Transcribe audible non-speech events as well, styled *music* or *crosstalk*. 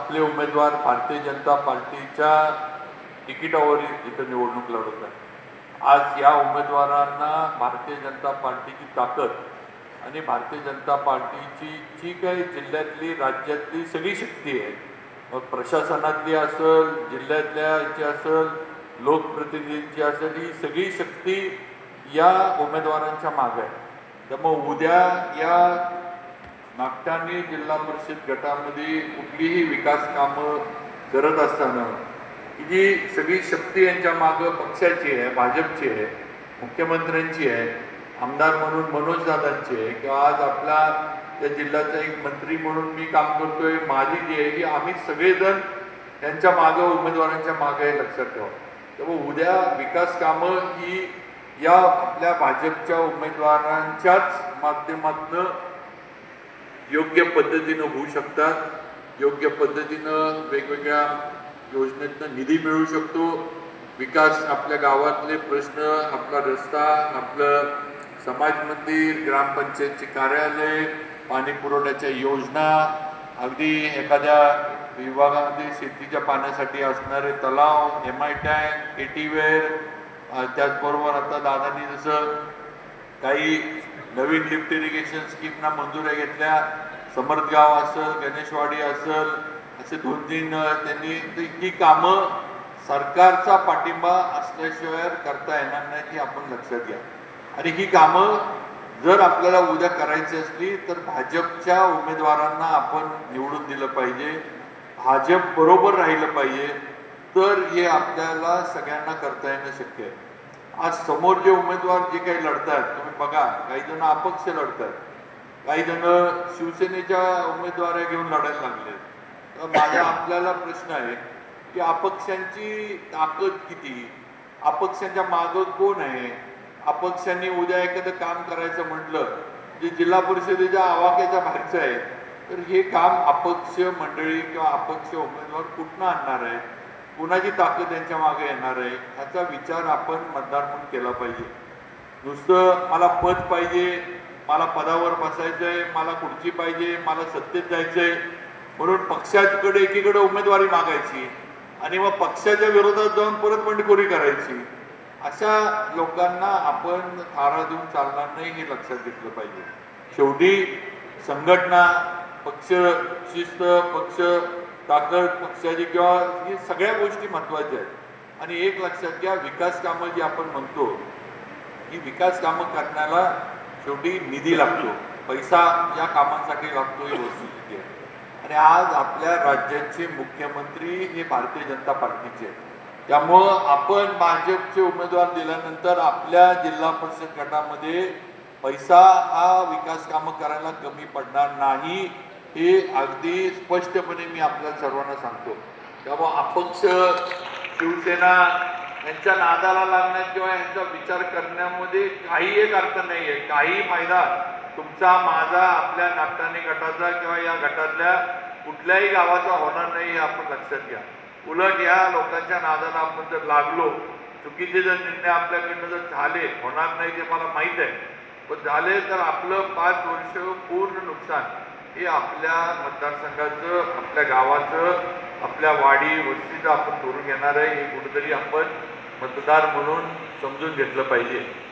आपले उमेदवार भारतीय जनता पार्टीच्या तिकिटावर इथं निवडणूक लढवत आहे आज या उमेदवारांना भारतीय जनता पार्टीची ताकद आणि भारतीय जनता पार्टीची जी काही जिल्ह्यातली राज्यातली सगळी शक्ती आहे. मग प्रशासनातली असेल जिल्ह्यातल्याची असेल लोकप्रतिनिधींची असेल ही सगळी शक्ती या उमेदवारांच्या मागे आहे. मग उद्या या नागटाने जिल्हा परिषद गटामध्ये कुठलीही विकास कामं करत असताना ही जी सगळी शक्ती यांच्या मागं पक्षाची आहे भाजपची आहे मुख्यमंत्र्यांची आहे आमदार म्हणून मनोज दादांची आहे किंवा आज आपला त्या जिल्ह्याचा एक मंत्री म्हणून मी काम करतोय माझी जी आहे की आम्ही सगळेजण यांच्या मागं उमेदवारांच्या मागं हे लक्षात ठेवा. त्यामुळे उद्या विकास कामं ही या आपल्या भाजपच्या उमेदवारांच्याच माध्यमातनं योग्य पद्धतीनं होऊ शकतात. योग्य पद्धतीनं वेगवेगळ्या योजनेतनं निधी मिळू शकतो. विकास आपल्या गावातले प्रश्न आपला रस्ता आपलं समाज मंदिर ग्रामपंचायतचे कार्यालय पाणी पुरवठ्याच्या योजना अगदी एखाद्या विभागामध्ये शेतीच्या पाण्यासाठी असणारे तलाव एम आय टँक एटीवेअर त्याचबरोबर आता दादांनी जसं काही नवीन लिफ्ट इरिगेशन स्कीमना मंजुऱ्या घेतल्या. समर्थगाव असेल गणेशवाडी असेल असे दोन तीन त्यांनी ही कामं सरकारचा पाठिंबा असल्याशिवाय करता येणार नाही ही आपण लक्षात घ्या. आणि ही कामं जर आपल्याला उद्या करायची असली तर भाजपच्या उमेदवारांना आपण निवडून दिलं पाहिजे. भाजप बरोबर राहिलं पाहिजे. तर हे आपल्याला सगळ्यांना करता येणं शक्य आहे. आज समोर जे उमेदवार जे काही लढतात तुम्ही बघा काही जण अपक्ष लढतात काही जण शिवसेनेच्या उमेदवारा घेऊन लढायला लागले तर माझा *coughs* आपल्याला प्रश्न आहे की अपक्षांची ताकद किती? अपक्षांच्या मागं कोण आहे? अपक्षांनी उद्या एखादं काम करायचं म्हटलं जे जिल्हा परिषदेच्या आवाक्याच्या बाहेरचं आहे तर हे काम अपक्ष मंडळी किंवा अपक्ष उमेदवार कुठनं आणणार आहे कुणाची ताकद त्यांच्या मागे येणार आहे ह्याचा विचार आपण मतदार म्हणून केला पाहिजे. नुसतं मला पद पाहिजे मला पदावर बसायचं आहे मला खुर्ची पाहिजे मला सत्तेत जायचंय म्हणून पक्षाकडे एकीकडे उमेदवारी मागायची आणि मग पक्षाच्या विरोधात जाऊन परत बंडखोरी करायची. अशा लोकांना आपण थारा देऊन चालणार नाही हे लक्षात घेतलं पाहिजे. शेवटी संघटना पक्ष शिस्त पक्ष ताकद पक्षाची किंवा ही सगळ्या गोष्टी महत्त्वाच्या आहेत. आणि एक लक्षात घ्या विकास कामं जी आपण म्हणतो ही विकास कामं करण्याला शेवटी निधी लागतो. पैसा या कामांसाठी लागतो ही वस्तुस्थिती आहे आणि आज आपल्या राज्याचे मुख्यमंत्री हे भारतीय जनता पार्टीचे आहेत. त्यामुळं आपण भाजपचे उमेदवार दिल्यानंतर आपल्या जिल्हा परिषद गटामध्ये पैसा हा विकास कामं करायला कमी पडणार नाही. हे अगदी स्पष्टपणे मी आपल्या सर्वांना सांगतो. त्यामुळं अपक्ष शिवसेना यांच्या नादाला लागण्यात किंवा यांचा विचार करण्यामध्ये काही एक अर्थ नाही आहे. काही फायदा तुमचा माझा आपल्या नागटाने गटाचा किंवा या गटातल्या कुठल्याही गावाचा होणार नाही हे आपण लक्षात घ्या. उलट या लोकांच्या नादाला आपण जर लागलो चुकीचे जर निर्णय आपल्याकडनं जर झाले होणार नाही ते मला माहीत आहे. पण झाले तर आपलं पाच वर्ष पूर्ण नुकसान. हे आपल्या मतदारसंघाचं आपल्या गावाचं आपल्या वाडी वस्तीचं आपण करून घेणार आहे हे कुठेतरी आपण मतदार म्हणून समजून घेतलं पाहिजे.